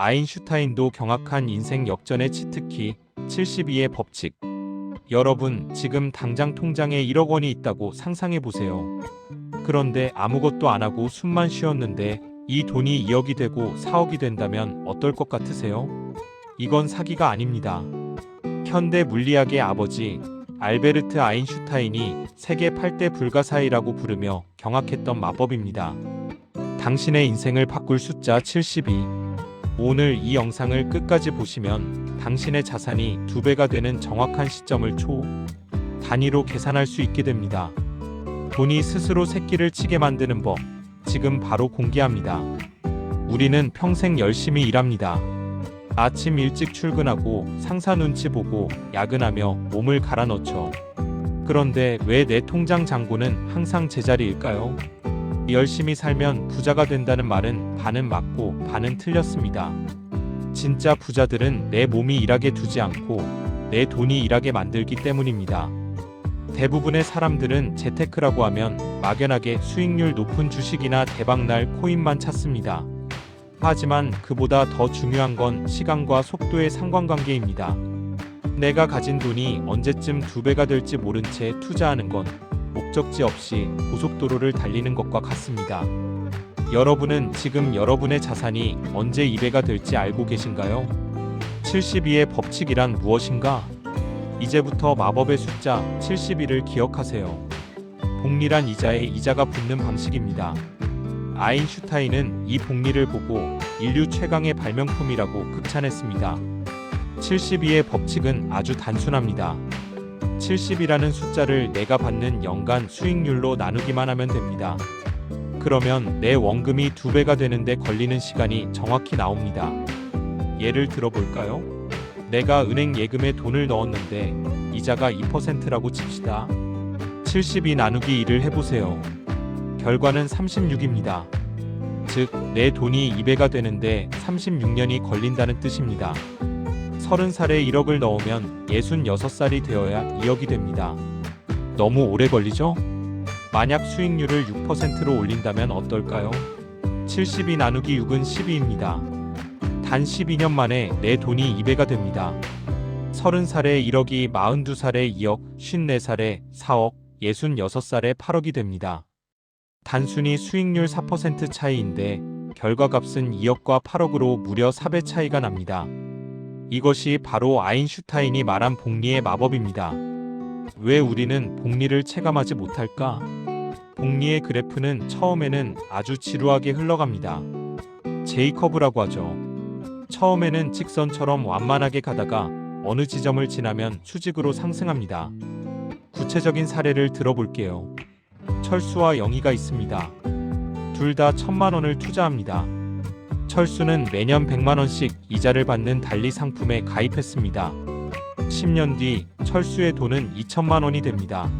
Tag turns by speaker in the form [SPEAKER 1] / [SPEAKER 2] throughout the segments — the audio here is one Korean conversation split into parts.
[SPEAKER 1] 아인슈타인도 경악한 인생 역전의 치트키 72의 법칙. 여러분, 지금 당장 통장에 1억 원이 있다고 상상해 보세요. 그런데 아무것도 안 하고 숨만 쉬었는데 이 돈이 2억이 되고 4억이 된다면 어떨 것 같으세요? 이건 사기가 아닙니다. 현대 물리학의 아버지 알베르트 아인슈타인이 세계 8대 불가사의라고 부르며 경악했던 마법입니다. 당신의 인생을 바꿀 숫자 72. 오늘 이 영상을 끝까지 보시면 당신의 자산이 두 배가 되는 정확한 시점을 초 단위로 계산할 수 있게 됩니다. 돈이 스스로 새끼를 치게 만드는 법 지금 바로 공개합니다. 우리는 평생 열심히 일합니다. 아침 일찍 출근하고 상사 눈치 보고 야근하며 몸을 갈아 넣죠. 그런데 왜 내 통장 잔고는 항상 제자리일까요? 열심히 살면 부자가 된다는 말은 반은 맞고 반은 틀렸습니다. 진짜 부자들은 내 몸이 일하게 두지 않고 내 돈이 일하게 만들기 때문입니다. 대부분의 사람들은 재테크라고 하면 막연하게 수익률 높은 주식이나 대박날 코인만 찾습니다. 하지만 그보다 더 중요한 건 시간과 속도의 상관관계입니다. 내가 가진 돈이 언제쯤 두 배가 될지 모른 채 투자하는 건 목적지 없이 고속도로를 달리는 것과 같습니다. 여러분은 지금 여러분의 자산이 언제 2배가 될지 알고 계신가요? 72의 법칙이란 무엇인가? 이제부터 마법의 숫자 72를 기억하세요. 복리란 이자에 이자가 붙는 방식입니다. 아인슈타인은 이 복리를 보고 인류 최강의 발명품이라고 극찬했습니다. 72의 법칙은 아주 단순합니다. 70이라는 숫자를 내가 받는 연간 수익률로 나누기만 하면 됩니다. 그러면 내 원금이 두 배가 되는데 걸리는 시간이 정확히 나옵니다. 예를 들어볼까요? 내가 은행 예금에 돈을 넣었는데 이자가 2%라고 칩시다. 72 나누기 2를 해보세요. 결과는 36입니다. 즉, 내 돈이 2배가 되는데 36년이 걸린다는 뜻입니다. 30살에 1억을 넣으면 66살이 되어야 2억이 됩니다. 너무 오래 걸리죠? 만약 수익률을 6%로 올린다면 어떨까요? 72 나누기 6은 12입니다. 단 12년 만에 내 돈이 2배가 됩니다. 30살에 1억이 42살에 2억, 54살에 4억, 66살에 8억이 됩니다. 단순히 수익률 4% 차이인데 결과값은 2억과 8억으로 무려 4배 차이가 납니다. 이것이 바로 아인슈타인이 말한 복리의 마법입니다. 왜 우리는 복리를 체감하지 못할까? 복리의 그래프는 처음에는 아주 지루하게 흘러갑니다. 제이커브라고 하죠. 처음에는 직선처럼 완만하게 가다가 어느 지점을 지나면 수직으로 상승합니다. 구체적인 사례를 들어볼게요. 철수와 영희가 있습니다. 둘 다 천만 원을 투자합니다. 철수는 매년 100만 원씩 이자를 받는 달리 상품에 가입했습니다. 10년 뒤 철수의 돈은 2천만 원이 됩니다.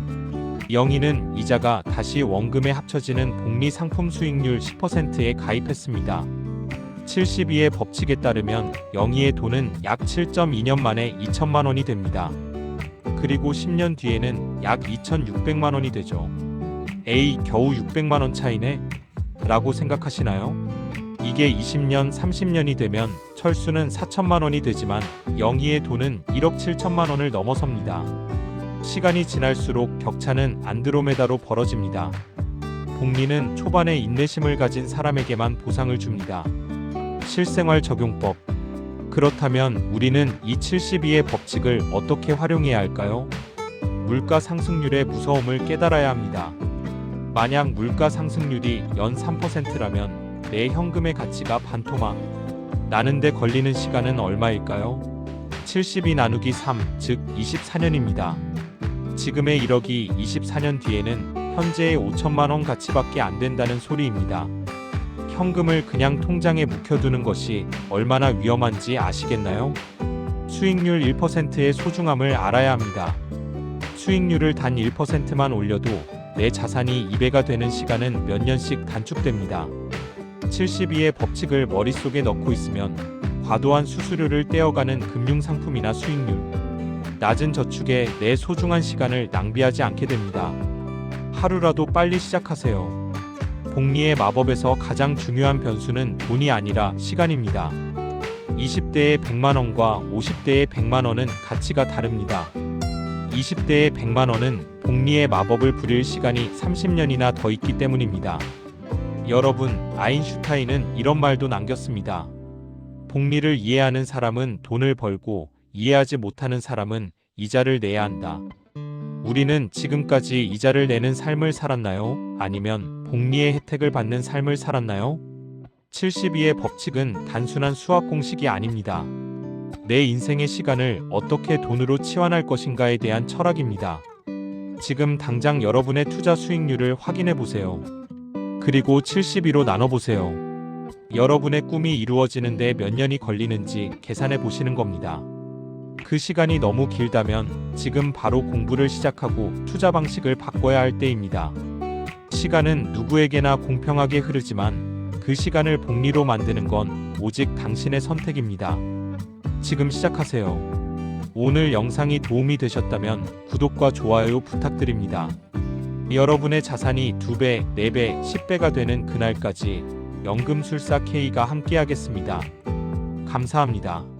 [SPEAKER 1] 영희는 이자가 다시 원금에 합쳐지는 복리 상품 수익률 10%에 가입했습니다. 72의 법칙에 따르면 영희의 돈은 약 7.2년 만에 2천만 원이 됩니다. 그리고 10년 뒤에는 약 2,600만 원이 되죠. 에이, 겨우 600만 원 차이네? 라고 생각하시나요? 이게 20년, 30년이 되면 철수는 4천만 원이 되지만 영희의 돈은 1억 7천만 원을 넘어섭니다. 시간이 지날수록 격차는 안드로메다로 벌어집니다. 복리는 초반에 인내심을 가진 사람에게만 보상을 줍니다. 실생활 적용법. 그렇다면 우리는 이 72의 법칙을 어떻게 활용해야 할까요? 물가 상승률의 무서움을 깨달아야 합니다. 만약 물가 상승률이 연 3%라면 내 현금의 가치가 반토막 나는데 걸리는 시간은 얼마일까요? 72 나누기 3, 즉 24년입니다. 지금의 1억이 24년 뒤에는 현재의 5천만 원 가치밖에 안 된다는 소리입니다. 현금을 그냥 통장에 묵혀두는 것이 얼마나 위험한지 아시겠나요? 수익률 1%의 소중함을 알아야 합니다. 수익률을 단 1%만 올려도 내 자산이 2배가 되는 시간은 몇 년씩 단축됩니다. 72의 법칙을 머릿속에 넣고 있으면 과도한 수수료를 떼어가는 금융상품이나 수익률, 낮은 저축에 내 소중한 시간을 낭비하지 않게 됩니다. 하루라도 빨리 시작하세요. 복리의 마법에서 가장 중요한 변수는 돈이 아니라 시간입니다. 20대의 100만 원과 50대의 100만 원은 가치가 다릅니다. 20대의 100만 원은 복리의 마법을 부릴 시간이 30년이나 더 있기 때문입니다. 여러분, 아인슈타인은 이런 말도 남겼습니다. 복리를 이해하는 사람은 돈을 벌고 이해하지 못하는 사람은 이자를 내야 한다. 우리는 지금까지 이자를 내는 삶을 살았나요? 아니면 복리의 혜택을 받는 삶을 살았나요? 72의 법칙은 단순한 수학 공식이 아닙니다. 내 인생의 시간을 어떻게 돈으로 치환할 것인가에 대한 철학입니다. 지금 당장 여러분의 투자 수익률을 확인해 보세요. 그리고 72로 나눠보세요. 여러분의 꿈이 이루어지는데 몇 년이 걸리는지 계산해 보시는 겁니다. 그 시간이 너무 길다면 지금 바로 공부를 시작하고 투자 방식을 바꿔야 할 때입니다. 시간은 누구에게나 공평하게 흐르지만 그 시간을 복리로 만드는 건 오직 당신의 선택입니다. 지금 시작하세요. 오늘 영상이 도움이 되셨다면 구독과 좋아요 부탁드립니다. 여러분의 자산이 2배, 4배, 10배가 되는 그날까지 연금술사 K가 함께하겠습니다. 감사합니다.